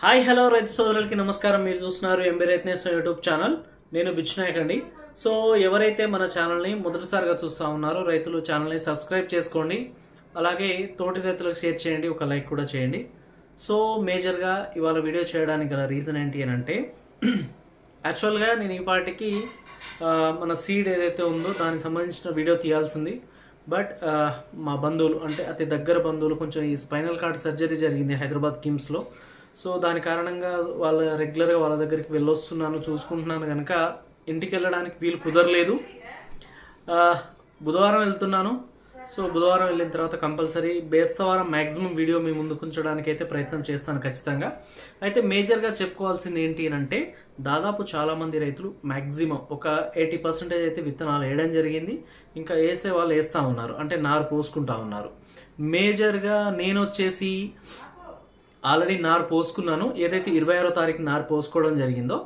Hi hello రైతు సోదరులకి నమస్కారం. మీరు చూస్తున్నారు ఎంబీ రైతనేస్ యూట్యూబ్ ఛానల్. నేను బిచ్చునాయక్ అండి. సో ఎవరైతే మన ఛానల్ని మొదటిసారిగా చూస్తూ ఉన్నారో రైతులు ఛానల్ని సబ్స్క్రైబ్ చేసుకోండి. అలాగే తోటి రైతులకు షేర్ చేయండి ఒక లైక్ కూడా చేయండి. సో మేజర్గా ఇవాళ వీడియో చేయడానికి గల రీజన్ ఏంటి అని అంటే యాక్చువల్గా నేను ఈ పాటికి మన సీడ్ ఏదైతే ఉందో దానికి సంబంధించిన వీడియో తీయాల్సింది. బట్ మా బంధువులు అంటే అతి దగ్గర బంధువులు కొంచెం ఈ స్పైనల్ కార్డ్ సర్జరీ జరిగింది హైదరాబాద్ కిమ్స్లో. సో దాని కారణంగా వాళ్ళ రెగ్యులర్గా వాళ్ళ దగ్గరికి వెళ్ళొస్తున్నాను చూసుకుంటున్నాను కనుక ఇంటికి వెళ్ళడానికి వీలు కుదరలేదు. బుధవారం వెళ్తున్నాను. సో బుధవారం వెళ్ళిన తర్వాత కంపల్సరీ బేస్తవారం మ్యాక్సిమం వీడియో మీ ముందుకు ఉంచడానికి అయితే ప్రయత్నం చేస్తాను ఖచ్చితంగా. అయితే మేజర్గా చెప్పుకోవాల్సింది ఏంటి అని అంటే దాదాపు చాలామంది రైతులు మ్యాక్సిమం ఒక ఎయిటీ పర్సెంటేజ్ అయితే విత్తనాలు వేయడం జరిగింది. ఇంకా వేసే వాళ్ళు వేస్తూ ఉన్నారు. అంటే నారు పోసుకుంటా ఉన్నారు. మేజర్గా నేను వచ్చేసి ఆల్రెడీ నారు పోసుకున్నాను. ఏదైతే ఇరవై ఆరో తారీఖు నారు పోసుకోవడం జరిగిందో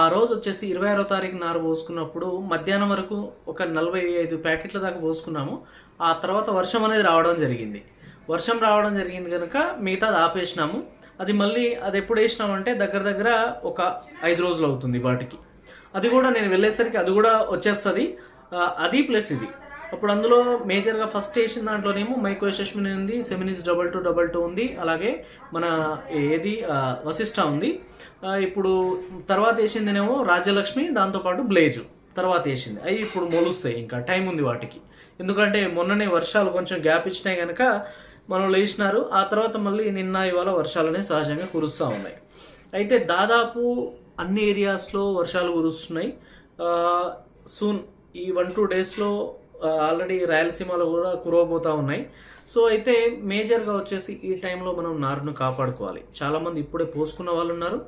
ఆ రోజు వచ్చేసి ఇరవై ఆరో తారీఖు నారు పోసుకున్నప్పుడు మధ్యాహ్నం వరకు ఒక నలభై ఐదు ప్యాకెట్ల దాకా పోసుకున్నాము. ఆ తర్వాత వర్షం అనేది రావడం జరిగింది. వర్షం రావడం జరిగింది కనుక మిగతాది ఆపేసినాము. అది మళ్ళీ అది ఎప్పుడు వేసినామంటే దగ్గర దగ్గర ఒక ఐదు రోజులు అవుతుంది వాటికి. అది కూడా నేను వెళ్ళేసరికి అది కూడా వచ్చేస్తుంది. అది ప్లస్ ఇది. అప్పుడు అందులో మేజర్గా ఫస్ట్ వేసిన దాంట్లోనేమో మైకో యశస్విని ఉంది Seminis double two double two ఉంది అలాగే మన ఏది వశిష్ట ఉంది. ఇప్పుడు తర్వాత వేసిందినేమో రాజ్యలక్ష్మి దాంతోపాటు బ్లేజు తర్వాత వేసింది అవి ఇప్పుడు మొలుస్తాయి ఇంకా టైం ఉంది వాటికి. ఎందుకంటే మొన్ననే వర్షాలు కొంచెం గ్యాప్ ఇచ్చినాయి కనుక మనం లేచినారు ఆ తర్వాత మళ్ళీ నిన్న ఇవాళ వర్షాలనే సహజంగా కురుస్తూ ఉన్నాయి. అయితే దాదాపు అన్ని ఏరియాస్లో వర్షాలు కురుస్తున్నాయి. సూన్ ఈ వన్ టూ డేస్లో ఆల్రెడీ రాయలసీమలో కూడా కురవబోతూ ఉన్నాయి. సో అయితే మేజర్గా వచ్చేసి ఈ టైంలో మనం నారును కాపాడుకోవాలి. చాలామంది ఇప్పుడే పోసుకున్న వాళ్ళు ఉన్నారు.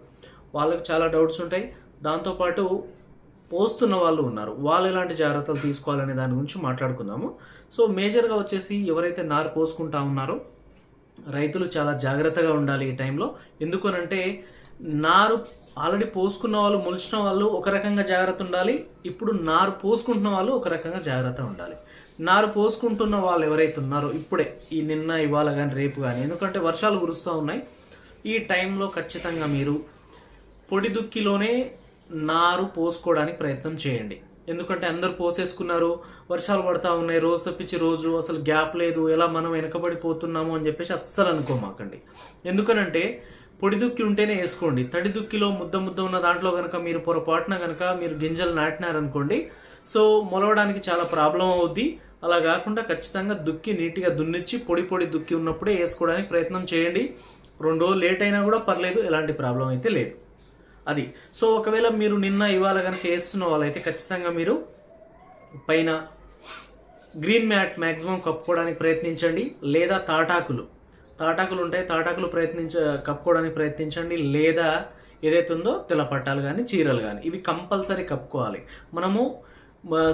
వాళ్ళకి చాలా డౌట్స్ ఉంటాయి. దాంతోపాటు పోస్తున్న వాళ్ళు ఉన్నారు. వాళ్ళు ఎలాంటి జాగ్రత్తలు తీసుకోవాలనే దాని గురించి మాట్లాడుకుందాము. సో మేజర్గా వచ్చేసి ఎవరైతే నారు పోసుకుంటా ఉన్నారో రైతులు చాలా జాగ్రత్తగా ఉండాలి ఈ టైంలో. ఎందుకనంటే నారు ఆల్రెడీ పోసుకున్న వాళ్ళు మొలిచిన వాళ్ళు ఒక రకంగా జాగ్రత్త ఉండాలి. ఇప్పుడు నారు పోసుకుంటున్న వాళ్ళు ఒక రకంగా జాగ్రత్త ఉండాలి. నారు పోసుకుంటున్న వాళ్ళు ఎవరైతే ఉన్నారో ఇప్పుడే ఈ నిన్న ఇవాళ కానీ రేపు కానీ ఎందుకంటే వర్షాలు కురుస్తూ ఉన్నాయి. ఈ టైంలో ఖచ్చితంగా మీరు పొడి దుక్కిలోనే నారు పోసుకోవడానికి ప్రయత్నం చేయండి. ఎందుకంటే అందరూ పోసేసుకున్నారు వర్షాలు పడతా ఉన్నాయి రోజు తప్పించి రోజు అసలు గ్యాప్ లేదు ఎలా మనం వెనకబడిపోతున్నాము అని చెప్పేసి అస్సలు అనుకోమాకండి. ఎందుకనంటే పొడి దుక్కి ఉంటేనే వేసుకోండి. తడి దుక్కిలో ముద్ద ముద్ద ఉన్న దాంట్లో కనుక మీరు పొరపాటున కనుక మీరు గింజలు నాటినారనుకోండి సో మొలవడానికి చాలా ప్రాబ్లం అవుద్ది. అలా కాకుండా ఖచ్చితంగా దుక్కి నీట్గా దున్నిచ్చి పొడి పొడి దుక్కి ఉన్నప్పుడే వేసుకోవడానికి ప్రయత్నం చేయండి. రెండు రోజులు లేట్ అయినా కూడా పర్లేదు ఎలాంటి ప్రాబ్లం అయితే లేదు. అది. సో ఒకవేళ మీరు నిన్న ఇవాళ కనుక వేస్తున్న వాళ్ళైతే ఖచ్చితంగా మీరు పైన గ్రీన్ మ్యాట్ మ్యాక్సిమం కప్పుకోవడానికి ప్రయత్నించండి. లేదా తాటాకులు. తాటాకులు ఉంటాయి తాటాకులు ప్రయత్నించ కప్పుకోవడానికి ప్రయత్నించండి. లేదా ఏదైతే ఉందో తెల్లపట్టాలు కానీ చీరలు కానీ ఇవి కంపల్సరీ కప్పుకోవాలి. మనము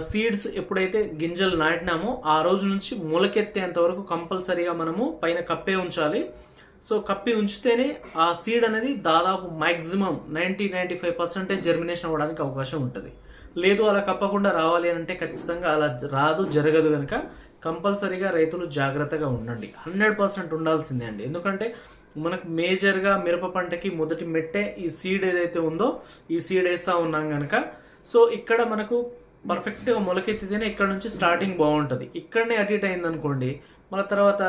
సీడ్స్ ఎప్పుడైతే గింజలు నాటినామో ఆ రోజు నుంచి మొలకెత్తేంత వరకు కంపల్సరీగా మనము పైన కప్పే ఉంచాలి. సో కప్పి ఉంచితేనే ఆ సీడ్ అనేది దాదాపు maximum ninety ninety five percentage germination అవ్వడానికి అవకాశం ఉంటుంది. లేదు అలా కప్పకుండా రావాలి అని అంటే ఖచ్చితంగా అలా రాదు జరగదు కనుక కంపల్సరీగా రైతులు జాగ్రత్తగా ఉండండి. హండ్రెడ్ పర్సెంట్ ఉండాల్సిందే అండి. ఎందుకంటే మనకు మేజర్గా మిరప పంటకి మొదటి మెట్టే ఈ సీడ్ ఏదైతే ఉందో ఈ సీడ్ వేస్తూ ఉన్నాం కనుక సో ఇక్కడ మనకు పర్ఫెక్ట్గా మొలకెత్తితేనే ఇక్కడ నుంచి స్టార్టింగ్ బాగుంటుంది. ఇక్కడనే అడిట్ అయిందనుకోండి అయింది అనుకోండి మళ్ళీ తర్వాత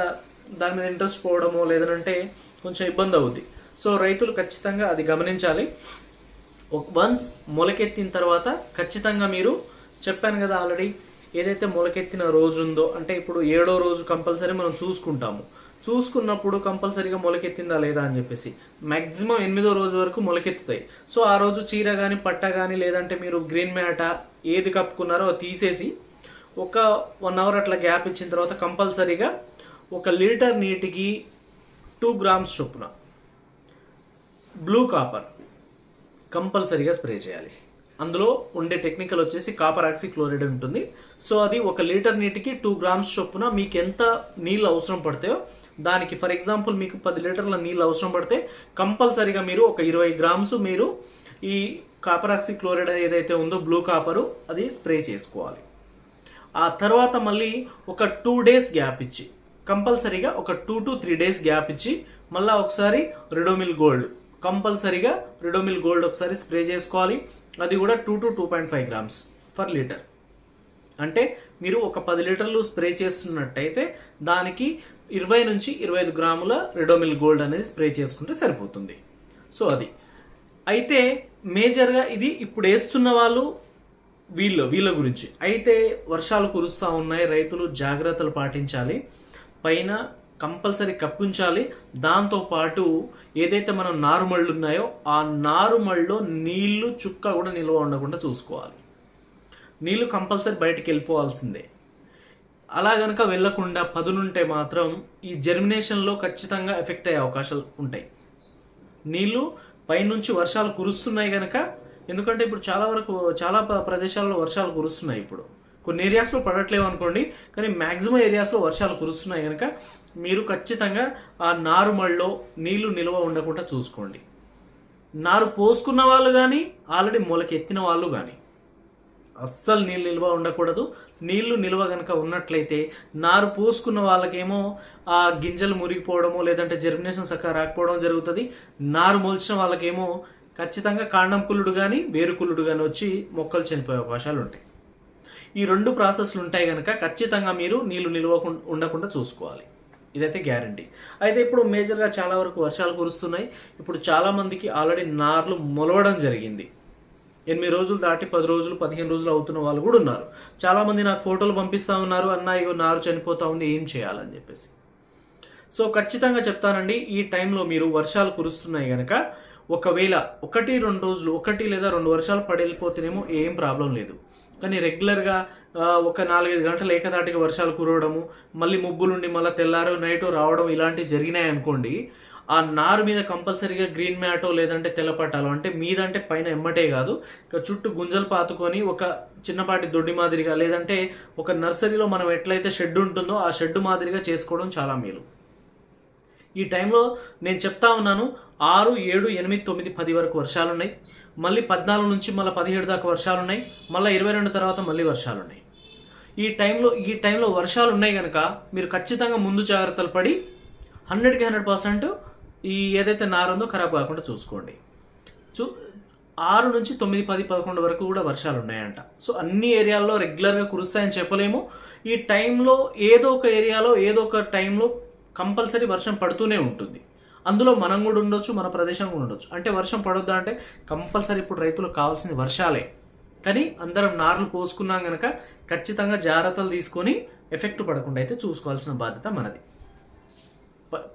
దాని మీద ఇంట్రెస్ట్ పోవడమో లేదంటే కొంచెం ఇబ్బంది అవుద్ది. సో రైతులు ఖచ్చితంగా అది గమనించాలి. వన్స్ మొలకెత్తిన తర్వాత ఖచ్చితంగా మీరు చెప్పాను కదా ఆల్రెడీ ఏదైతే మొలకెత్తిన రోజు ఉందో అంటే ఇప్పుడు ఏడో రోజు కంపల్సరీ మనం చూసుకుంటాము. చూసుకున్నప్పుడు కంపల్సరీగా మొలకెత్తిందా లేదా అని చెప్పేసి. మ్యాక్సిమం ఎనిమిదో రోజు వరకు మొలకెత్తుతాయి. సో ఆ రోజు చీర కానీ పట్ట కానీ లేదంటే మీరు గ్రీన్ మ్యాట ఏది కప్పుకున్నారో అది తీసేసి ఒక వన్ అవర్ అట్లా గ్యాప్ ఇచ్చిన తర్వాత కంపల్సరీగా ఒక లీటర్ నీటికి టూ గ్రామ్స్ చొప్పున బ్లూ కాపర్ కంపల్సరీగా స్ప్రే చేయాలి. అందులో ఉండే టెక్నికల్ వచ్చేసి కాపర్ ఆక్సి క్లోరైడ్ ఉంటుంది. సో అది ఒక లీటర్ నీటికి టూ గ్రామ్స్ చొప్పున మీకు ఎంత నీళ్ళు అవసరం పడతాయో దానికి ఫర్ ఎగ్జాంపుల్ మీకు పది లీటర్ల నీళ్ళు అవసరం పడితే కంపల్సరీగా మీరు ఒక ఇరవై గ్రామ్స్ మీరు ఈ కాపర్ ఆక్సి క్లోరైడ్ ఏదైతే ఉందో బ్లూ కాపరు అది స్ప్రే చేసుకోవాలి. ఆ తర్వాత మళ్ళీ ఒక టూ డేస్ గ్యాప్ ఇచ్చి కంపల్సరీగా ఒక two to three days gap ఇచ్చి మళ్ళీ ఒకసారి రెడోమిల్ గోల్డ్ కంపల్సరీగా రిడోమిల్ గోల్డ్ ఒకసారి స్ప్రే చేసుకోవాలి. అది కూడా two to two point five grams for litre అంటే మీరు ఒక పది లీటర్లు స్ప్రే చేస్తున్నట్టయితే దానికి ఇరవై నుంచి ఇరవై ఐదు గ్రాముల రెడోమిల్ గోల్డ్ అనేది స్ప్రే చేసుకుంటే సరిపోతుంది. సో అది. అయితే మేజర్గా ఇది ఇప్పుడు వేస్తున్న వాళ్ళు వీళ్ళు వీళ్ళ గురించి. అయితే వర్షాలు కురుస్తూ ఉన్నాయి రైతులు జాగ్రత్తలు పాటించాలి. పైన కంపల్సరీ కప్పించాలి. దాంతోపాటు ఏదైతే మనం నారుమళ్ళు ఉన్నాయో ఆ నారుమళ్ళలో నీళ్ళు చుక్క కూడా నిల్వ ఉండకుండా చూసుకోవాలి. నీళ్ళు కంపల్సరీ బయటికి వెళ్ళిపోవాల్సిందే. అలా గనక వెళ్ళకుండా పదునుంటే మాత్రం ఈ జర్మినేషన్లో ఖచ్చితంగా ఎఫెక్ట్ అయ్యే అవకాశాలు ఉంటాయి. నీళ్ళు పైనుంచి వర్షాలు కురుస్తున్నాయి కనుక ఎందుకంటే ఇప్పుడు చాలా వరకు చాలా ప్రదేశాల్లో వర్షాలు కురుస్తున్నాయి ఇప్పుడు. కొన్ని ఏరియాస్లో పడట్లేవు అనుకోండి కానీ మ్యాక్సిమం ఏరియాస్లో వర్షాలు కురుస్తున్నాయి కనుక మీరు ఖచ్చితంగా ఆ నారుమళ్ళలో నీళ్ళు నిల్వ ఉండకుండా చూసుకోండి. నారు పోసుకున్న వాళ్ళు కానీ ఆల్రెడీ మొలకెత్తిన వాళ్ళు కానీ అస్సలు నీళ్ళు నిల్వ ఉండకూడదు. నీళ్ళు నిల్వ కనుక ఉన్నట్లయితే నారు పోసుకున్న వాళ్ళకేమో ఆ గింజలు మురిగిపోవడము లేదంటే జర్మినేషన్ సక్క రాకపోవడం జరుగుతుంది. నారు మొలిచిన వాళ్ళకేమో ఖచ్చితంగా కాండం కుల్లుడు కానీ వేరు కానీ వచ్చి మొక్కలు చనిపోయే అవకాశాలు ఉంటాయి. ఈ రెండు ప్రాసెస్లు ఉంటాయి కనుక ఖచ్చితంగా మీరు నీళ్ళు నిల్వ ఉండకుండా చూసుకోవాలి. ఇదైతే గ్యారంటీ. అయితే ఇప్పుడు మేజర్గా చాలా వరకు వర్షాలు కురుస్తున్నాయి. ఇప్పుడు చాలామందికి ఆల్రెడీ నార్లు మొలవడం జరిగింది. ఎనిమిది రోజులు దాటి పది రోజులు పదిహేను రోజులు అవుతున్న వాళ్ళు కూడా ఉన్నారు. చాలామంది నాకు ఫోటోలు పంపిస్తా ఉన్నారు. అన్న ఇగో నారు చనిపోతూ ఉంది ఏం చేయాలని చెప్పేసి. సో ఖచ్చితంగా చెప్తానండి ఈ టైంలో మీరు వర్షాలు కురుస్తున్నాయి కనుక ఒకవేళ ఒకటి రెండు రోజులు ఒకటి లేదా రెండు వర్షాలు పడిపోతేనేమో ఏం ప్రాబ్లం లేదు. కానీ రెగ్యులర్గా ఒక నాలుగైదు గంటలు ఏకదాటిగా వర్షాలు కురవడము మళ్ళీ ముగ్గులుండి మళ్ళీ తెల్లారు నైట్ రావడం ఇలాంటివి జరిగినాయి అనుకోండి ఆ నారు మీద కంపల్సరీగా గ్రీన్ మ్యాటో లేదంటే తెల్లపట్టాలో అంటే మీదంటే పైన ఎమ్మటే కాదు ఇక చుట్టూ గుంజలు పాతుకొని ఒక చిన్నపాటి దొడ్డి మాదిరిగా లేదంటే ఒక నర్సరీలో మనం ఎట్లయితే షెడ్ ఉంటుందో ఆ షెడ్ మాదిరిగా చేసుకోవడం చాలా మేలు. ఈ టైంలో నేను చెప్తా ఉన్నాను ఆరు ఏడు ఎనిమిది తొమ్మిది పది వరకు వర్షాలు ఉన్నాయి మళ్ళీ పద్నాలుగు నుంచి మళ్ళీ పదిహేడు దాకా వర్షాలు ఉన్నాయి మళ్ళీ ఇరవై రెండు తర్వాత మళ్ళీ వర్షాలు ఉన్నాయి ఈ టైంలో ఈ టైంలో వర్షాలు ఉన్నాయి కనుక మీరు ఖచ్చితంగా ముందు జాగ్రత్తలు పడి హండ్రెడ్కి హండ్రెడ్ పర్సెంట్ ఈ ఏదైతే నారు ఉందో ఖరాబ్ కాకుండా చూసుకోండి. చూ ఆరు నుంచి తొమ్మిది పది పదకొండు వరకు కూడా వర్షాలు ఉన్నాయంట సో అన్ని ఏరియాల్లో రెగ్యులర్గా కురుస్తాయని చెప్పలేము. ఈ టైంలో ఏదో ఒక ఏరియాలో ఏదో ఒక టైంలో కంపల్సరీ వర్షం పడుతూనే ఉంటుంది. అందులో మనం కూడా ఉండొచ్చు మన ప్రదేశం కూడా ఉండొచ్చు. అంటే వర్షం పడొద్దా అంటే కంపల్సరీ ఇప్పుడు రైతులకు కావాల్సింది వర్షాలే. కానీ అందరం నార్లు పోసుకున్నాం కనుక ఖచ్చితంగా జాగ్రత్తలు తీసుకొని ఎఫెక్ట్ పడకుండా అయితే చూసుకోవాల్సిన బాధ్యత మనది.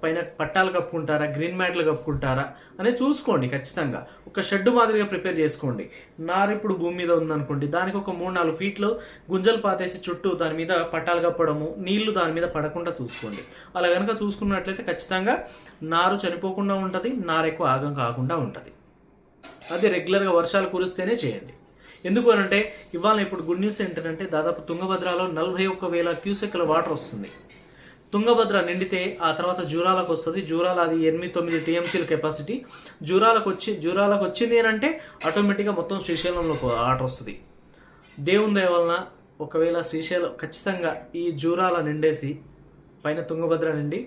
పైన పట్టాలు కప్పుకుంటారా గ్రీన్ మ్యాట్లు కప్పుకుంటారా అనేది చూసుకోండి ఖచ్చితంగా. ఒక షెడ్ మాదిరిగా ప్రిపేర్ చేసుకోండి. నారు ఇప్పుడు భూమి మీద ఉందనుకోండి దానికి ఒక మూడు నాలుగు ఫీట్లు గుంజలు పాతేసి చుట్టూ దాని మీద పట్టాలు కప్పడము నీళ్ళు దాని మీద పడకుండా చూసుకోండి. అలా కనుక చూసుకున్నట్లయితే ఖచ్చితంగా నారు చనిపోకుండా ఉంటుంది నారు ఎక్కువ ఆగం కాకుండా ఉంటుంది. అది రెగ్యులర్గా వర్షాలు కురిస్తేనే చేయండి. ఎందుకు అనంటే ఇవాళ ఇప్పుడు గుడ్ న్యూస్ ఏంటంటే దాదాపు తుంగభద్రలో నలభై ఒక్క వేల క్యూసెక్ల వాటర్ వస్తుంది. తుంగభద్ర నిండితే ఆ తర్వాత జూరాలకు వస్తుంది. జూరాల అది ఎనిమిది తొమ్మిది టీఎంసీల కెపాసిటీ. జూరాలకు వచ్చి జూరాలకు వచ్చింది అని అంటే ఆటోమేటిక్గా మొత్తం శ్రీశైలంలో ఆర్డర్ వస్తుంది. దేవుని దయ వలన ఒకవేళ శ్రీశైలం ఖచ్చితంగా ఈ జూరాల నిండేసి పైన తుంగభద్ర నిండి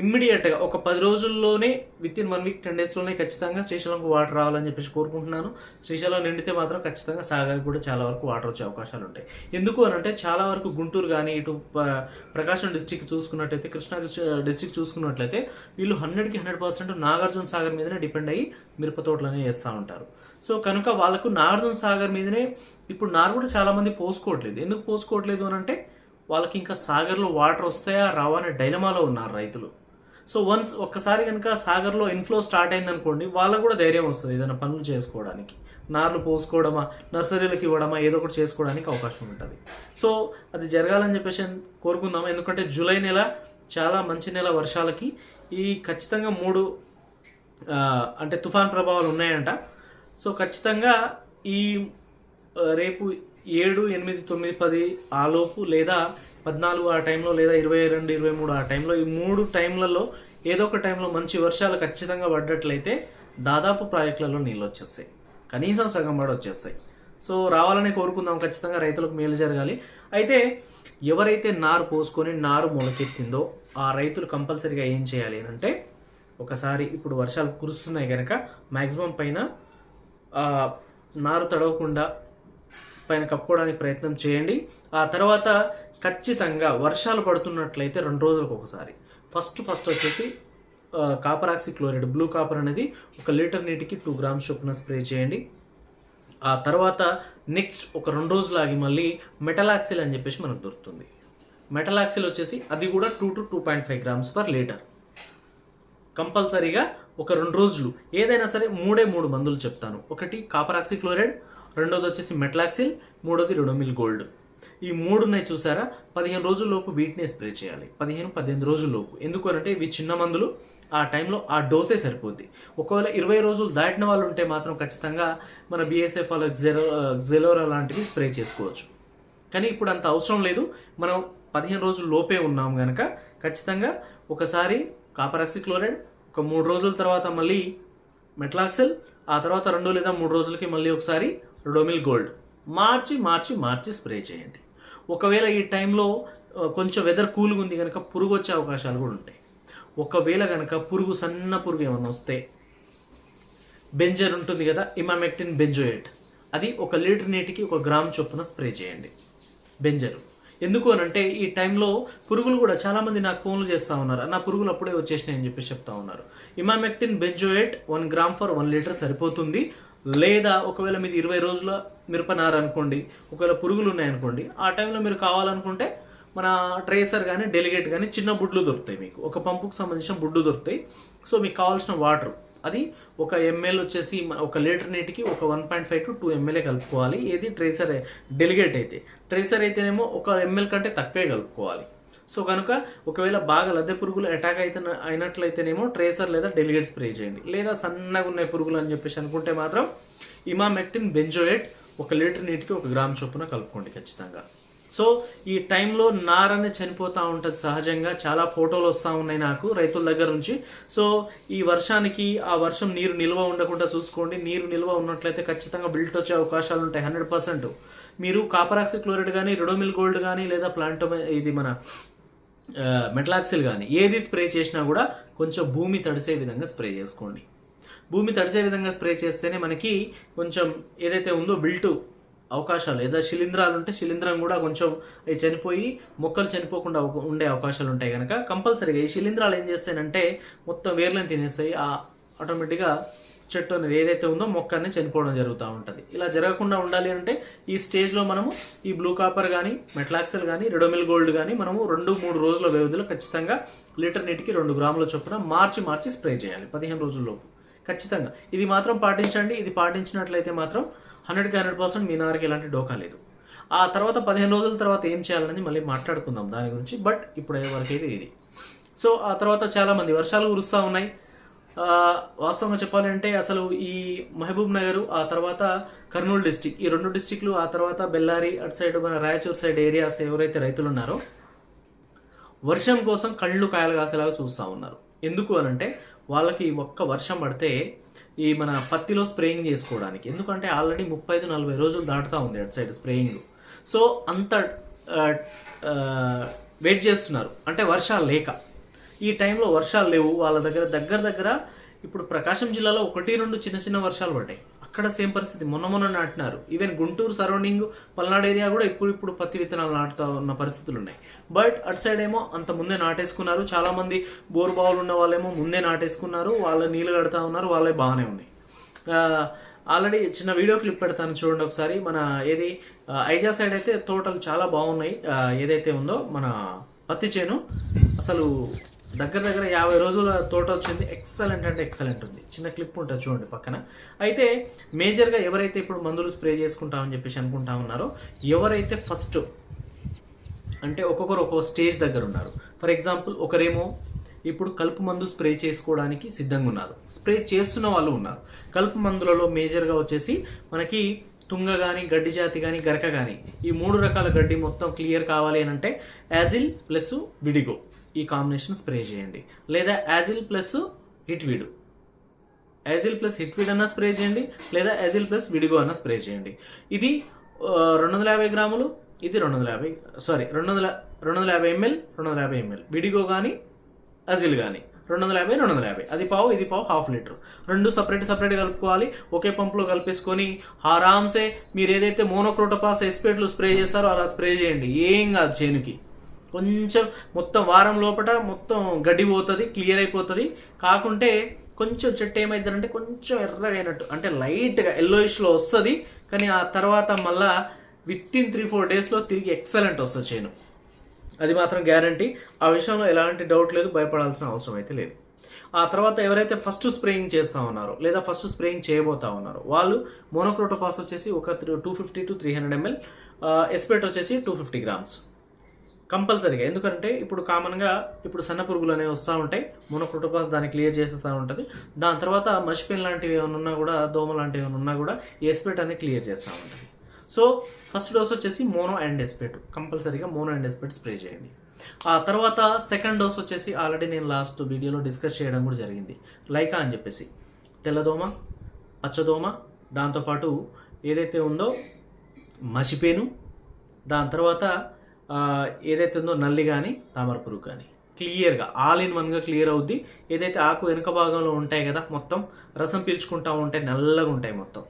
ఇమ్మీడియట్గా ఒక పది రోజుల్లోనే within one week ten డేస్లోనే ఖచ్చితంగా శ్రీశైలంకు వాటర్ రావాలని చెప్పేసి కోరుకుంటున్నాను. శ్రీశైలం నిండితే మాత్రం ఖచ్చితంగా సాగర్కి కూడా చాలా వరకు వాటర్ వచ్చే అవకాశాలు ఉంటాయి. ఎందుకు అని అంటే చాలా వరకు గుంటూరు కానీ ఇటు ప్రకాశం డిస్టిక్ చూసుకున్నట్లయితే కృష్ణా డిస్టిక్ చూసుకున్నట్లయితే వీళ్ళు హండ్రెడ్కి హండ్రెడ్ పర్సెంట్ నాగార్జున సాగర్ మీదనే డిపెండ్ అయ్యి మిరప తోటలనే చేస్తూ ఉంటారు. సో కనుక వాళ్ళకు నాగార్జున సాగర్ మీదనే ఇప్పుడు నారు కూడా చాలామంది పోసుకోవట్లేదు. ఎందుకు పోసుకోవట్లేదు అని అంటే వాళ్ళకి ఇంకా సాగర్లో వాటర్ వస్తాయా రావా అనే డైలమాలో ఉన్నారు రైతులు. సో వన్స్ ఒక్కసారి కనుక సాగర్లో ఇన్ఫ్లో స్టార్ట్ అయిందనుకోండి వాళ్ళకు కూడా ధైర్యం వస్తుంది ఏదైనా పనులు చేసుకోవడానికి. నార్లు పోసుకోవడమా నర్సరీలకు ఇవ్వడమా ఏదో ఒకటి చేసుకోవడానికి అవకాశం ఉంటుంది. సో అది జరగాలని చెప్పేసి కోరుకుందాం. ఎందుకంటే జూలై నెల చాలా మంచి నెల వర్షాలకి. ఈ ఖచ్చితంగా మూడు అంటే తుఫాన్ ప్రభావాలు ఉన్నాయంట. సో ఖచ్చితంగా ఈ రేపు ఏడు ఎనిమిది తొమ్మిది పది ఆలోపు లేదా పద్నాలుగు ఆ టైంలో లేదా ఇరవై రెండు ఇరవై మూడు ఆ టైంలో ఈ మూడు టైంలలో ఏదో ఒక టైంలో మంచి వర్షాలు ఖచ్చితంగా పడ్డట్లయితే దాదాపు ప్రాజెక్టులలో నీళ్ళు వచ్చేస్తాయి. కనీసం సగం పడి వచ్చేస్తాయి. సో రావాలని కోరుకుందాం. ఖచ్చితంగా రైతులకు మేలు జరగాలి. అయితే ఎవరైతే నారు పోసుకొని నారు మొలకెత్తిందో ఆ రైతులు కంపల్సరీగా ఏం చేయాలి అని అంటే ఒకసారి ఇప్పుడు వర్షాలు కురుస్తున్నాయి కనుక మ్యాక్సిమం పైన నారు తడవకుండా పైన కప్పుకోవడానికి ప్రయత్నం చేయండి. ఆ తర్వాత ఖచ్చితంగా వర్షాలు పడుతున్నట్లయితే రెండు రోజులకు ఒకసారి. ఫస్ట్ ఫస్ట్ వచ్చేసి కాపర్ ఆక్సిక్లోరైడ్ బ్లూ కాపర్ అనేది ఒక లీటర్ నీటికి టూ గ్రామ్స్ చొప్పున స్ప్రే చేయండి. ఆ తర్వాత నెక్స్ట్ ఒక రెండు రోజులాగి మళ్ళీ మెటలాక్సిల్ అని చెప్పేసి మనకు దొరుకుతుంది. మెటలాక్సిల్ వచ్చేసి అది కూడా two to two point five grams per litre కంపల్సరీగా ఒక రెండు రోజులు ఏదైనా సరే మూడే మూడు మందులు చెప్తాను. ఒకటి కాపర్ ఆక్సిక్లోరైడ్ రెండోది వచ్చేసి మెటలాక్సిల్ మూడోది రిడోమిల్ గోల్డ్. ఈ మూడు ఉన్నాయి చూసారా? పదిహేను రోజుల్లోపు వీటిని స్ప్రే చేయాలి. పదిహేను పద్దెనిమిది రోజుల్లోపు ఎందుకు అంటే ఇవి చిన్న మందులు. ఆ టైంలో ఆ డోసే సరిపోద్ది. ఒకవేళ ఇరవై రోజులు దాటిన వాళ్ళు ఉంటే మాత్రం ఖచ్చితంగా మన బిఎస్ఎఫ్ అలా జెరో జెలోరా లాంటివి స్ప్రే చేసుకోవచ్చు. కానీ ఇప్పుడు అంత అవసరం లేదు. మనం పదిహేను రోజుల లోపే ఉన్నాం కనుక ఖచ్చితంగా ఒకసారి కాపరాక్సి క్లోరైడ్ ఒక మూడు రోజుల తర్వాత మళ్ళీ మెట్లాక్సెల్ ఆ తర్వాత రెండు లేదా మూడు రోజులకి మళ్ళీ ఒకసారి రొడోమిల్ గోల్డ్. మార్చి మార్చి మార్చి స్ప్రే చేయండి. ఒకవేళ ఈ టైంలో కొంచెం వెదర్ కూల్గా ఉంది కనుక పురుగు వచ్చే అవకాశాలు కూడా ఉంటాయి. ఒకవేళ కనుక పురుగు సన్న పురుగు ఏమైనా వస్తే బెంజర్ ఉంటుంది కదా ఇమామెక్టిన్ బెంజోయేట్. అది ఒక లీటర్ నీటికి ఒక గ్రామ్ చొప్పున స్ప్రే చేయండి. బెంజరు. ఎందుకు అని అంటే ఈ టైంలో పురుగులు కూడా చాలామంది నాకు ఫోన్లు చేస్తూ ఉన్నారు. నా పురుగులు అప్పుడే వచ్చేసినాయి అని చెప్పి చెప్తా ఉన్నారు. Emamectin benzoate one gram for one litre సరిపోతుంది. లేదా ఒకవేళ మీది ఇరవై రోజుల మిరపనార అనుకోండి ఒకవేళ పురుగులు ఉన్నాయనుకోండి ఆ టైంలో మీరు కావాలనుకుంటే మన ట్రేసర్ కానీ డెలిగేట్ కానీ చిన్న బుడ్లు దొరుకుతాయి మీకు. ఒక పంపుకు సంబంధించిన బుడ్లు దొరుకుతాయి. సో మీకు కావాల్సిన వాటర్ అది ఒక ఎంఎల్ వచ్చేసి ఒక లీటర్ నీటికి ఒక one point five to two MLA కలుపుకోవాలి. ఏది ట్రేసర్ డెలిగేట్ అయితే. ట్రేసర్ అయితేనేమో ఒక ఎంఎల్ కంటే తక్కువే కలుపుకోవాలి. సో కనుక ఒకవేళ బాగా లద్దె పురుగులు అటాక్ అయితే అయినట్లయితేనేమో ట్రేసర్ లేదా డెలిగేట్ స్ప్రే చేయండి. లేదా సన్నగా ఉన్నాయి పురుగులు అని చెప్పేసి అనుకుంటే మాత్రం ఇమామెక్టిన్ బెంజోయేట్ ఒక లీటర్ నీటికి ఒక గ్రామ్ చొప్పున కలుపుకోండి ఖచ్చితంగా. సో ఈ టైంలో నారనే చనిపోతూ ఉంటుంది సహజంగా. చాలా ఫోటోలు వస్తూ ఉన్నాయి నాకు రైతుల దగ్గర నుంచి. సో ఈ వర్షానికి ఆ వర్షం నీరు నిల్వ ఉండకుండా చూసుకోండి. నీరు నిల్వ ఉన్నట్లయితే ఖచ్చితంగా బిల్ట్ వచ్చే అవకాశాలు ఉంటాయి హండ్రెడ్ పర్సెంట్. మీరు కాపరాక్సి క్లోరైడ్ కానీ రిడోమిల్ గోల్డ్ కానీ లేదా ప్లాంటో ఇది మన మెట్లాక్సిల్ కానీ ఏది స్ప్రే చేసినా కూడా కొంచెం భూమి తడిసే విధంగా స్ప్రే చేసుకోండి. భూమి తడిసే విధంగా స్ప్రే చేస్తేనే మనకి కొంచెం ఏదైతే ఉందో విల్టు అవకాశాలు లేదా శిలీంధ్రాలు ఉంటే శిలీంధ్రం కూడా కొంచెం అవి చనిపోయి మొక్కలు చనిపోకుండా ఉండే అవకాశాలు ఉంటాయి కనుక కంపల్సరీగా ఈ శిలీంధ్రాలు ఏం చేస్తాయంటే మొత్తం వేర్లను తినేస్తాయి ఆ ఆటోమేటిక్గా చెట్టు అనేది ఏదైతే ఉందో మొక్క అనేది చనిపోవడం జరుగుతూ ఉంటుంది. ఇలా జరగకుండా ఉండాలి అంటే ఈ స్టేజ్లో మనము ఈ బ్లూ కాపర్ కానీ మెట్లాక్సెల్ కానీ రెడోమిల్ గోల్డ్ కానీ మనము రెండు మూడు రోజుల వ్యవధిలో ఖచ్చితంగా లీటర్ నీటికి రెండు గ్రాముల చొప్పున మార్చి మార్చి స్ప్రే చేయాలి పదిహేను రోజుల్లోపు ఖచ్చితంగా. ఇది మాత్రం పాటించండి. ఇది పాటించినట్లయితే మాత్రం హండ్రెడ్కి హండ్రెడ్ పర్సెంట్ మీ నారకి ఎలాంటి డోకా లేదు. ఆ తర్వాత పదిహేను రోజుల తర్వాత ఏం చేయాలనేది మళ్ళీ మాట్లాడుకుందాం దాని గురించి. బట్ ఇప్పుడు అయ్యే వరకు అయితే ఇది. సో ఆ తర్వాత చాలామంది వర్షాలు కురుస్తూ ఉన్నాయి. వాస్తవంగా చెప్పాలంటే అసలు ఈ మహబూబ్ నగర్ ఆ తర్వాత కర్నూలు డిస్టిక్. ఈ రెండు డిస్టిక్లు ఆ తర్వాత బెల్లారి అటు సైడ్ మన రాయచూర్ సైడ్ ఏరియాస్ ఎవరైతే రైతులు ఉన్నారో వర్షం కోసం కళ్ళు కాయలు కాసేలాగా చూస్తూ ఉన్నారు. ఎందుకు అని అంటే వాళ్ళకి ఒక్క వర్షం పడితే ఈ మన పత్తిలో స్ప్రేయింగ్ చేసుకోవడానికి ఎందుకంటే ఆల్రెడీ ముప్పై ఐదు నలభై రోజులు దాటుతూ ఉంది అటు సైడ్ స్ప్రేయింగ్. సో అంత వెయిట్ చేస్తున్నారు. అంటే వర్షాలు లేక. ఈ టైంలో వర్షాలు లేవు. వాళ్ళ దగ్గర దగ్గర దగ్గర ఇప్పుడు ప్రకాశం జిల్లాలో ఒకటి రెండు చిన్న చిన్న వర్షాలు పడ్డాయి. అక్కడ సేమ్ పరిస్థితి. మొన్న మొన్న నాటినారు. Even Guntur surrounding Palnadu area కూడా ఇప్పుడు ఇప్పుడు పత్తి విత్తనాలు నాటుతా ఉన్న పరిస్థితులు ఉన్నాయి. బట్ అటు సైడ్ ఏమో అంత ముందే నాటేసుకున్నారు. చాలా మంది బోర్ బావులు ఉన్న వాళ్ళేమో ముందే నాటేసుకున్నారు. వాళ్ళ నీళ్ళు కడతా ఉన్నారు. వాళ్ళే బాగానే ఉన్నాయి. ఆల్రెడీ చిన్న వీడియో క్లిప్ పెడతాను చూడండి ఒకసారి. మన ఏది ఐజా సైడ్ అయితే తోటలు చాలా బాగున్నాయి. ఏదైతే ఉందో మన పత్తి చేను. అసలు దగ్గర దగ్గర యాభై రోజుల తోట వచ్చింది. ఎక్సలెంట్ అంటే ఎక్సలెంట్ ఉంది. చిన్న క్లిప్ ఉంటుంది చూడండి పక్కన. అయితే మేజర్గా ఎవరైతే ఇప్పుడు మందులు స్ప్రే చేసుకుంటామని చెప్పేసి అనుకుంటా ఉన్నారో ఎవరైతే ఫస్ట్ అంటే ఒక్కొక్కరు ఒక్కొక్క స్టేజ్ దగ్గర ఉన్నారు. ఫర్ ఎగ్జాంపుల్ ఒకరేమో ఇప్పుడు కలుపు మందు స్ప్రే చేసుకోవడానికి సిద్ధంగా ఉన్నారు. స్ప్రే చేస్తున్న వాళ్ళు ఉన్నారు. కలుపు మందులలో మేజర్గా వచ్చేసి మనకి తుంగ కానీ గడ్డి జాతి కానీ గరక కానీ ఈ మూడు రకాల గడ్డి మొత్తం క్లియర్ కావాలి అని అంటే యాజిల్ ప్లస్ విడిగో. ఈ కాంబినేషన్ స్ప్రే చేయండి. లేదా యాజిల్ ప్లస్ హిట్వీడు. యాజిల్ ప్లస్ హిట్విడ్ అన్న స్ప్రే చేయండి లేదా యాజిల్ ప్లస్ విడిగో అన్న స్ప్రే చేయండి. ఇది రెండు వందల యాభై గ్రాములు ఇది రెండు వందల యాభై సారీ రెండు వందల రెండు వందల యాభై ఎంఎల్ రెండు వందల యాభై ఎంఎల్ విడిగో కానీ అజిల్ కానీ రెండు వందల యాభై రెండు వందల యాభై. అది పావు ఇది పావు హాఫ్ లీటర్. రెండు సపరేట్ సపరేట్ కలుపుకోవాలి ఒకే పంపులో కలిపేసుకొని ఆరామ్సే మీరు ఏదైతే మోనోక్రోటోపాస్ ఎస్పేట్లు స్ప్రే చేస్తారో అలా స్ప్రే చేయండి. ఏం కాదు చేనుకి. కొంచెం మొత్తం వారం లోపల మొత్తం గడ్డి పోతుంది క్లియర్ అయిపోతుంది. కాకుంటే కొంచెం చెట్టు ఏమైందంటే కొంచెం ఎర్రగా అయినట్టు. అంటే లైట్గా ఎల్లోయిష్లో వస్తుంది కానీ ఆ తర్వాత మళ్ళా విత్ ఇన్ త్రీ ఫోర్ డేస్లో తిరిగి ఎక్సలెంట్ వస్తుంది చేను. అది మాత్రం గ్యారంటీ ఆ విషయంలో ఎలాంటి డౌట్ లేదు భయపడాల్సిన అవసరం అయితే లేదు. ఆ తర్వాత ఎవరైతే ఫస్ట్ స్ప్రేయింగ్ చేస్తా ఉన్నారో లేదా ఫస్ట్ స్ప్రేయింగ్ చేయబోతా ఉన్నారో వాళ్ళు మోనోక్రోటోపాస్ వచ్చేసి ఒక two fifty to three hundred ml ఎస్పెట్ వచ్చేసి టూ ఫిఫ్టీ గ్రామ్స్ కంపల్సరీగా. ఎందుకంటే ఇప్పుడు కామన్గా ఇప్పుడు సన్న పురుగులు అనేవి వస్తూ ఉంటాయి. మోనోక్రోటోపాస్ దాన్ని క్లియర్ చేసేస్తూ ఉంటుంది. దాని తర్వాత మషిపెన్ లాంటివి ఏమైనా ఉన్నా కూడా దోమ లాంటివి ఏమైనా ఉన్నా కూడా ఎస్పేట్ అనేది క్లియర్ చేస్తూ ఉంటుంది. సో ఫస్ట్ డోస్ వచ్చేసి మోనో అండ్ ఎస్పేట్ కంపల్సరీగా మోనో అండ్ ఎస్పేట్ స్ప్రే చేయండి. ఆ తర్వాత సెకండ్ డోస్ వచ్చేసి ఆల్రెడీ నేను లాస్ట్ వీడియోలో డిస్కస్ చేయడం కూడా జరిగింది. లైకా అని చెప్పేసి. తెల్లదోమ పచ్చదోమ దాంతోపాటు ఏదైతే ఉందో మసిపేను దాని తర్వాత ఏదైతే ఉందో నల్లి కానీ తామర పురుగు కానీ క్లియర్గా ఆల్ ఇన్ వన్గా క్లియర్ అవుద్ది. ఏదైతే ఆకు వెనుక భాగంలో ఉంటాయి కదా మొత్తం రసం పీల్చుకుంటా ఉంటాయి నల్లగా ఉంటాయి మొత్తం.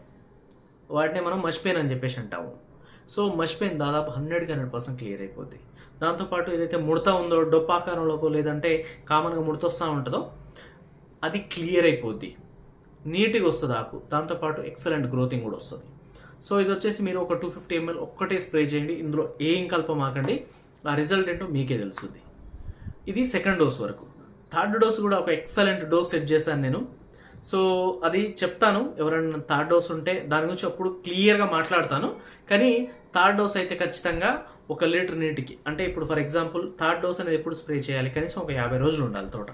వాటిని మనం మష్పెయిన్ అని చెప్పేసి అంటాము. సో మష్పెయిన్ దాదాపు హండ్రెడ్కి హండ్రెడ్ పర్సెంట్ క్లియర్ అయిపోద్ది. దాంతోపాటు ఏదైతే ముడత ఉందో డొప్పాకారంలోకో లేదంటే కామన్గా ముడత వస్తూ ఉంటుందో అది క్లియర్ అయిపోద్ది. నీట్గా వస్తుంది ఆకు. దాంతోపాటు ఎక్సలెంట్ గ్రోతింగ్ కూడా వస్తుంది. సో ఇది వచ్చేసి మీరు ఒక టూ ఫిఫ్టీ ఎంఎల్ ఒక్కటే స్ప్రే చేయండి. ఇందులో ఏం కలపమాకండి ఆ రిజల్ట్ ఏంటో మీకే తెలుస్తుంది. ఇది సెకండ్ డోస్ వరకు. థర్డ్ డోస్ కూడా ఒక ఎక్సలెంట్ డోస్ సెట్ చేశాను నేను. సో అది చెప్తాను. ఎవరైనా థర్డ్ డోస్ ఉంటే దాని గురించి అప్పుడు క్లియర్గా మాట్లాడతాను. కానీ థర్డ్ డోస్ అయితే ఖచ్చితంగా ఒక లీటర్ నీటికి అంటే ఇప్పుడు ఫర్ ఎగ్జాంపుల్ థర్డ్ డోస్ అనేది ఎప్పుడు స్ప్రే చేయాలి? కనీసం ఒక యాభై రోజులు ఉండాలి తోట.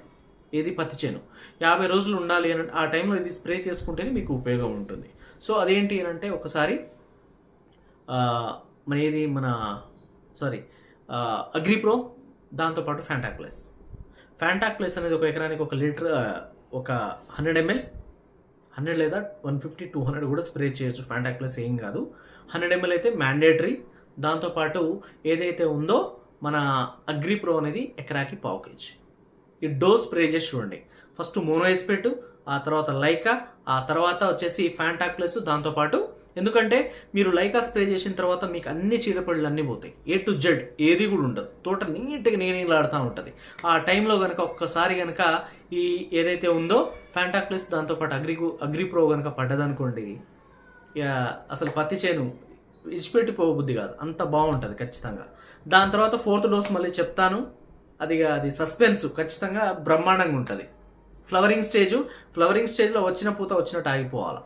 ఏది పత్తి చేను. యాభై రోజులు ఉండాలి అని ఆ టైంలో ఇది స్ప్రే చేసుకుంటేనే మీకు ఉపయోగం ఉంటుంది. సో అదేంటి అని అంటే ఒకసారి మన ఏది మన సారీ అగ్రిప్రో దాంతోపాటు ఫ్యాంటాక్ ప్లస్ ఫ్యాంటాక్ ప్లస్ అనేది ఒక ఎకరానికి ఒక లీటర్ ఒక హండ్రెడ్ ఎంఎల్ హండ్రెడ్ లేదా వన్ ఫిఫ్టీ టూ హండ్రెడ్ కూడా స్ప్రే చేయొచ్చు. ఫ్యాంటాక్ ప్లస్ ఏం కాదు. హండ్రెడ్ ఎంఎల్ అయితే మ్యాండేటరీ. దాంతోపాటు ఏదైతే ఉందో మన అగ్రిప్రో అనేది ఎకరాకి పావు కేజీ. ఈ డోస్ స్ప్రే చేసి చూడండి. ఫస్ట్ మోనో పెట్టు ఆ తర్వాత లైకా ఆ తర్వాత వచ్చేసి ఫ్యాంటాక్ ప్లస్ దాంతోపాటు ఎందుకంటే మీరు లైకా స్ప్రే చేసిన తర్వాత మీకు అన్ని చీడపళ్ళు అన్నీ పోతాయి. ఏ టు జెడ్ ఏది కూడా ఉండదు. తోట నీట్గా నీలాడుతూ ఉంటుంది. ఆ టైంలో కనుక ఒక్కసారి కనుక ఈ ఏదైతే ఉందో ఫ్యాంటాక్ ప్లస్ దాంతోపాటు అగ్రి అగ్రిప్రో కనుక పడ్డదనుకోండి ఇక అసలు పత్తి చేను ఇచ్చిపెట్టి పోబుద్ది కాదు. అంత బాగుంటుంది ఖచ్చితంగా. దాని తర్వాత ఫోర్త్ డోస్ మళ్ళీ చెప్తాను. అది అది సస్పెన్స్ ఖచ్చితంగా బ్రహ్మాండంగా ఉంటుంది. ఫ్లవరింగ్ స్టేజ్ ఫ్లవరింగ్ స్టేజ్లో వచ్చిన పూత వచ్చినట్టు ఆగిపోవాలి.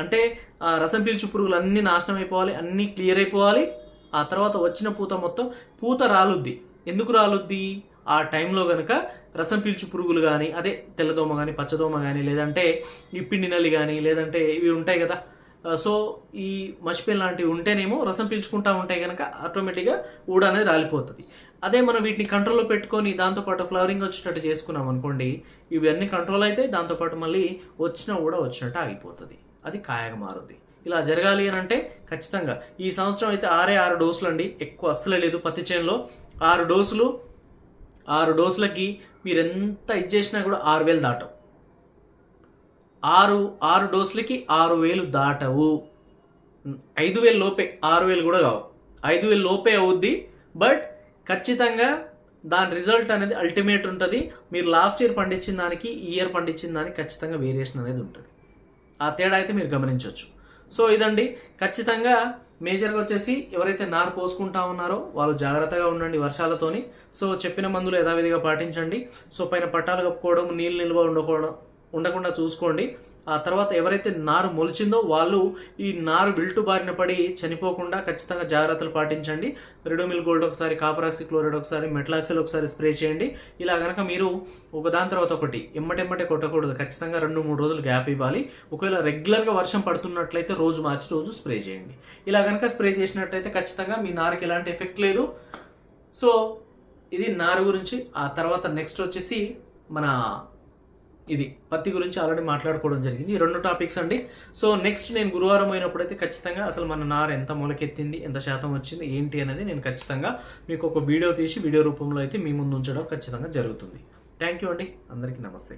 అంటే రసం పీల్చు పురుగులు అన్నీ నాశనం అయిపోవాలి అన్నీ క్లియర్ అయిపోవాలి. ఆ తర్వాత వచ్చిన పూత మొత్తం పూత రాలుద్ది. ఎందుకు రాలుద్ది? ఆ టైంలో కనుక రసం పీల్చు పురుగులు కానీ అదే తెల్లదోమ కానీ పచ్చదోమ కానీ లేదంటే ఈ పిండి నల్లి కానీ లేదంటే ఇవి ఉంటాయి కదా సో ఈ మసిపెన్ లాంటివి ఉంటేనేమో రసం పీల్చుకుంటా ఉంటే కనుక ఆటోమేటిక్గా ఊడ అనేది రాలిపోతుంది. అదే మనం వీటిని కంట్రోల్లో పెట్టుకొని దాంతోపాటు ఫ్లవరింగ్ వచ్చేటట్టు చేసుకున్నాం అనుకోండి ఇవన్నీ కంట్రోల్ అయితే దాంతోపాటు మళ్ళీ వచ్చిన కూడా వచ్చినట్టు ఆగిపోతుంది. అది కాయగా మారుద్ది. ఇలా జరగాలి అని అంటే ఖచ్చితంగా. ఈ సంవత్సరం అయితే ఆరే ఆరు డోసులు అండి ఎక్కువ అస్సలే లేదు పత్తి చేనులో. ఆరు డోసులు ఆరు డోసులకి మీరు ఎంత ఇది చేసినా కూడా ఆరు వేలు దాటం. ఆరు ఆరు డోసులకి ఆరు వేలు దాటవు. ఐదు వేలు లోపే ఆరు వేలు కూడా కావు. ఐదు వేలు లోపే అవుద్ది బట్ ఖచ్చితంగా దాని రిజల్ట్ అనేది అల్టిమేట్ ఉంటుంది. మీరు లాస్ట్ ఇయర్ పండించిన దానికి ఈ ఇయర్ పండించిన దానికి ఖచ్చితంగా వేరియేషన్ అనేది ఉంటుంది. ఆ తేడా అయితే మీరు గమనించవచ్చు సో ఇదండి. ఖచ్చితంగా మేజర్గా వచ్చేసి ఎవరైతే నారు పోసుకుంటా ఉన్నారో వాళ్ళు జాగ్రత్తగా ఉండండి వర్షాలతోని. సో చెప్పిన మందులు యథావిధిగా పాటించండి. సో పైన పట్టాలు కప్పుకోవడం నీళ్ళు నిల్వ ఉండకూడదు ఉండకుండా చూసుకోండి. ఆ తర్వాత ఎవరైతే నారు మొలిచిందో వాళ్ళు ఈ నారు విల్టు బారిన పడి చనిపోకుండా ఖచ్చితంగా జాగ్రత్తలు పాటించండి. రెడోమిల్ గోల్డ్ ఒకసారి కాపరాక్సి క్లోరైడ్ ఒకసారి మెట్లాక్సిల్ ఒకసారి స్ప్రే చేయండి. ఇలా కనుక మీరు ఒకదాని తర్వాత ఒకటి ఎమ్మటెమ్మటే కొట్టకూడదు. ఖచ్చితంగా రెండు మూడు రోజులు గ్యాప్ ఇవ్వాలి. ఒకవేళ రెగ్యులర్గా వర్షం పడుతున్నట్లయితే రోజు మార్చి రోజు స్ప్రే చేయండి. ఇలా కనుక స్ప్రే చేసినట్లయితే ఖచ్చితంగా మీ నారుకి ఎలాంటి ఎఫెక్ట్ లేదు. సో ఇది నారు గురించి. ఆ తర్వాత నెక్స్ట్ వచ్చేసి మన ఇది పత్తి గురించి ఆల్రెడీ మాట్లాడుకోవడం జరిగింది. ఈ రెండు టాపిక్స్ అండి. సో నెక్స్ట్ నేను గురువారం అయినప్పుడైతే ఖచ్చితంగా అసలు మన నార ఎంత మొలకెత్తింది ఎంత శాతం వచ్చింది ఏంటి అనేది నేను ఖచ్చితంగా మీకు ఒక వీడియో తీసి వీడియో రూపంలో అయితే మీ ముందు ఉంచడం ఖచ్చితంగా జరుగుతుంది. థ్యాంక్ యూ అండి. అందరికీ నమస్తే.